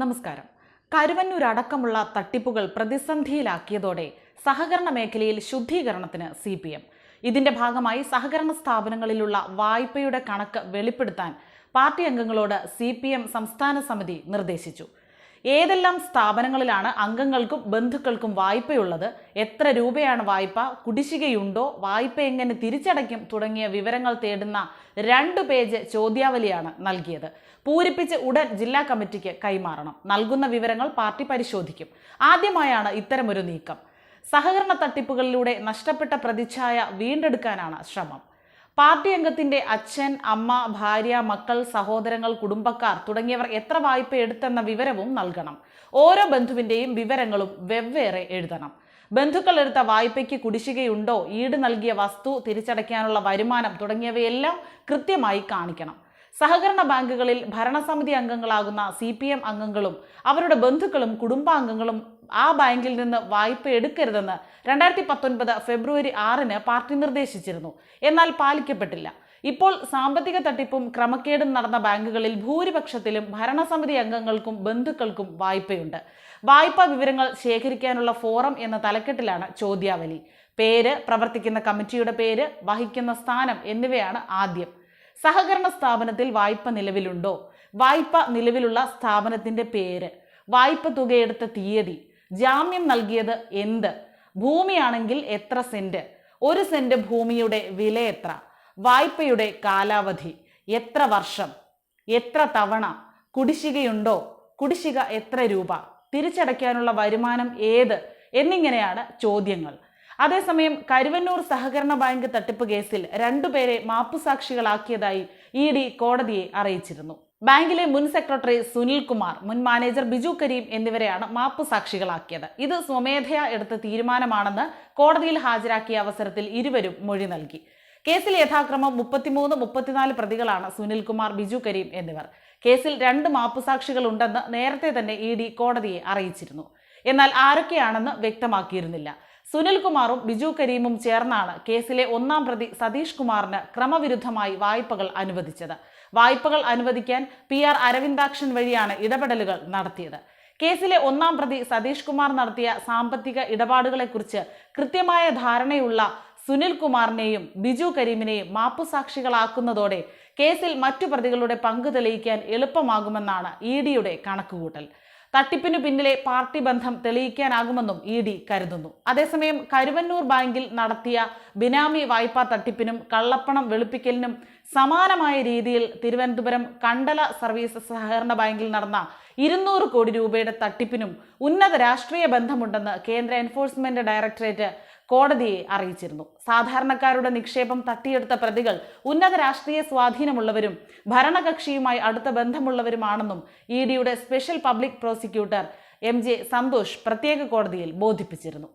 നമസ്കാരം. കരുവന്നൂർ അടക്കമുള്ള തട്ടിപ്പുകൾ പ്രതിസന്ധിയിലാക്കിയതോടെ സഹകരണ മേഖലയിൽ ശുദ്ധീകരണത്തിന് സി പി എം. ഇതിന്റെ ഭാഗമായി സഹകരണ സ്ഥാപനങ്ങളിലുള്ള വായ്പയുടെ കണക്ക് വെളിപ്പെടുത്താൻ പാർട്ടി അംഗങ്ങളോട് സി സംസ്ഥാന സമിതി നിർദ്ദേശിച്ചു. ഏതെല്ലാം സ്ഥാപനങ്ങളിലാണ് അംഗങ്ങൾക്കും ബന്ധുക്കൾക്കും വായ്പയുള്ളത്? എത്ര രൂപയാണ് വായ്പ? കുടിശ്ശികയുണ്ടോ? വായ്പ എങ്ങനെ തിരിച്ചടയ്ക്കും? തുടങ്ങിയ വിവരങ്ങൾ തേടുന്ന രണ്ട് പേജ് ചോദ്യാവലിയാണ് നൽകിയത്. പൂരിപ്പിച്ച് ഉടൻ ജില്ലാ കമ്മിറ്റിക്ക് കൈമാറണം. നൽകുന്ന വിവരങ്ങൾ പാർട്ടി പരിശോധിക്കും. ആദ്യമായാണ് ഇത്തരമൊരു നീക്കം. സഹകരണ തട്ടിപ്പുകളിലൂടെ നഷ്ടപ്പെട്ട പ്രതിച്ഛായ വീണ്ടെടുക്കാനാണ് ശ്രമം. പാർട്ടി അംഗത്തിന്റെ അച്ഛൻ അമ്മ ഭാര്യ മക്കൾ സഹോദരങ്ങൾ കുടുംബക്കാർ തുടങ്ങിയവർ എത്ര വായ്പ എടുത്തെന്ന വിവരവും നൽകണം. ഓരോ ബന്ധുവിന്റെയും വിവരങ്ങളും വെവ്വേറെ എഴുതണം. ബന്ധുക്കൾ എടുത്ത വായ്പയ്ക്ക് കുടിശ്ശികയുണ്ടോ ഈട് നൽകിയ വസ്തു തിരിച്ചടയ്ക്കാനുള്ള വരുമാനം തുടങ്ങിയവയെല്ലാം കൃത്യമായി കാണിക്കണം. സഹകരണ ബാങ്കുകളിൽ ഭരണസമിതി അംഗങ്ങളാകുന്ന സി പി എം അംഗങ്ങളും അവരുടെ ബന്ധുക്കളും കുടുംബാംഗങ്ങളും ആ ബാങ്കിൽ നിന്ന് വായ്പ എടുക്കരുതെന്ന് രണ്ടായിരത്തി പത്തൊൻപത് ഫെബ്രുവരി ആറിന് പാർട്ടി നിർദ്ദേശിച്ചിരുന്നു. എന്നാൽ പാലിക്കപ്പെട്ടില്ല. ഇപ്പോൾ സാമ്പത്തിക തട്ടിപ്പും ക്രമക്കേടും നടന്ന ബാങ്കുകളിൽ ഭൂരിപക്ഷത്തിലും ഭരണസമിതി അംഗങ്ങൾക്കും ബന്ധുക്കൾക്കും വായ്പയുണ്ട്. വായ്പാ വിവരങ്ങൾ ശേഖരിക്കാനുള്ള ഫോറം എന്ന തലക്കെട്ടിലാണ് ചോദ്യാവലി. പേര് പ്രവർത്തിക്കുന്ന കമ്മിറ്റിയുടെ പേര് വഹിക്കുന്ന സ്ഥാനം എന്നിവയാണ് ആദ്യം. സഹകരണ സ്ഥാപനത്തിൽ വായ്പ നിലവിലുണ്ടോ? വായ്പ നിലവിലുള്ള സ്ഥാപനത്തിന്റെ പേര്. വായ്പ തുകയെടുത്ത തീയതി. ജാമ്യം നൽകിയത് എന്ത്? ഭൂമിയാണെങ്കിൽ എത്ര സെന്റ്? ഒരു സെന്റ് ഭൂമിയുടെ വില എത്ര? വായ്പയുടെ കാലാവധി എത്ര വർഷം? എത്ര തവണ? കുടിശ്ശികയുണ്ടോ? കുടിശ്ശിക എത്ര രൂപ? തിരിച്ചടയ്ക്കാനുള്ള വരുമാനം ഏത്? എന്നിങ്ങനെയാണ് ചോദ്യങ്ങൾ. അതേസമയം കരുവന്നൂർ സഹകരണ ബാങ്ക് തട്ടിപ്പ് കേസിൽ രണ്ടുപേരെ മാപ്പുസാക്ഷികളാക്കിയതായി ഇ ഡി കോടതിയെ അറിയിച്ചിരുന്നു. ബാങ്കിലെ മുൻ സെക്രട്ടറി സുനിൽകുമാർ മുൻ മാനേജർ ബിജു കരീം എന്നിവരെയാണ് മാപ്പ് സാക്ഷികളാക്കിയത്. ഇത് സ്വമേധയാ എടുത്ത തീരുമാനമാണെന്ന് കോടതിയിൽ ഹാജരാക്കിയ അവസരത്തിൽ ഇരുവരും മൊഴി നൽകി. കേസിൽ യഥാക്രമം മുപ്പത്തിമൂന്ന് മുപ്പത്തിനാല് പ്രതികളാണ് സുനിൽകുമാർ ബിജു കരീം എന്നിവർ. കേസിൽ രണ്ട് മാപ്പുസാക്ഷികൾ ഉണ്ടെന്ന് നേരത്തെ തന്നെ ഇ ഡി കോടതിയെ അറിയിച്ചിരുന്നു. എന്നാൽ ആരൊക്കെയാണെന്ന് വ്യക്തമാക്കിയിരുന്നില്ല. സുനിൽകുമാറും ബിജു കരീമും ചേർന്നാണ് കേസിലെ ഒന്നാം പ്രതി സതീഷ് കുമാറിന് ക്രമവിരുദ്ധമായി വായ്പകൾ അനുവദിച്ചത്. വായ്പകൾ അനുവദിക്കാൻ പി ആർ അരവിന്ദാക്ഷൻ വഴിയാണ് ഇടപെടലുകൾ നടത്തിയത്. കേസിലെ ഒന്നാം പ്രതി സതീഷ് കുമാർ നടത്തിയ സാമ്പത്തിക ഇടപാടുകളെക്കുറിച്ച് കൃത്യമായ ധാരണയുള്ള സുനിൽ കുമാറിനെയും ബിജു കരീമിനെയും മാപ്പുസാക്ഷികളാക്കുന്നതോടെ കേസിൽ മറ്റു പ്രതികളുടെ പങ്ക് തെളിയിക്കാൻ എളുപ്പമാകുമെന്നാണ് ഇ ഡിയുടെ കണക്കുകൂട്ടൽ. തട്ടിപ്പിനു പിന്നിലെ പാർട്ടി ബന്ധം തെളിയിക്കാനാകുമെന്നും ഇ ഡി കരുതുന്നു. അതേസമയം കരുവന്നൂർ ബാങ്കിൽ നടത്തിയ ബിനാമി വായ്പാ തട്ടിപ്പിനും കള്ളപ്പണം വെളുപ്പിക്കലിനും സമാനമായ രീതിയിൽ തിരുവനന്തപുരം കണ്ടല സർവീസ് സഹകരണ ബാങ്കിൽ നടന്ന ഇരുന്നൂറ് കോടി രൂപയുടെ തട്ടിപ്പിനും ഉന്നത രാഷ്ട്രീയ ബന്ധമുണ്ടെന്ന് കേന്ദ്ര എൻഫോഴ്സ്മെന്റ് ഡയറക്ടറേറ്റ് കോടതിയെ അറിയിച്ചിരുന്നു. സാധാരണക്കാരുടെ നിക്ഷേപം തട്ടിയെടുത്ത പ്രതികൾ ഉന്നത രാഷ്ട്രീയ സ്വാധീനമുള്ളവരും ഭരണകക്ഷിയുമായി അടുത്ത ബന്ധമുള്ളവരുമാണെന്നും ഇ ഡിയുടെ special public prosecutor M J Santhosh പ്രത്യേക കോടതിയിൽ ബോധിപ്പിച്ചിരുന്നു.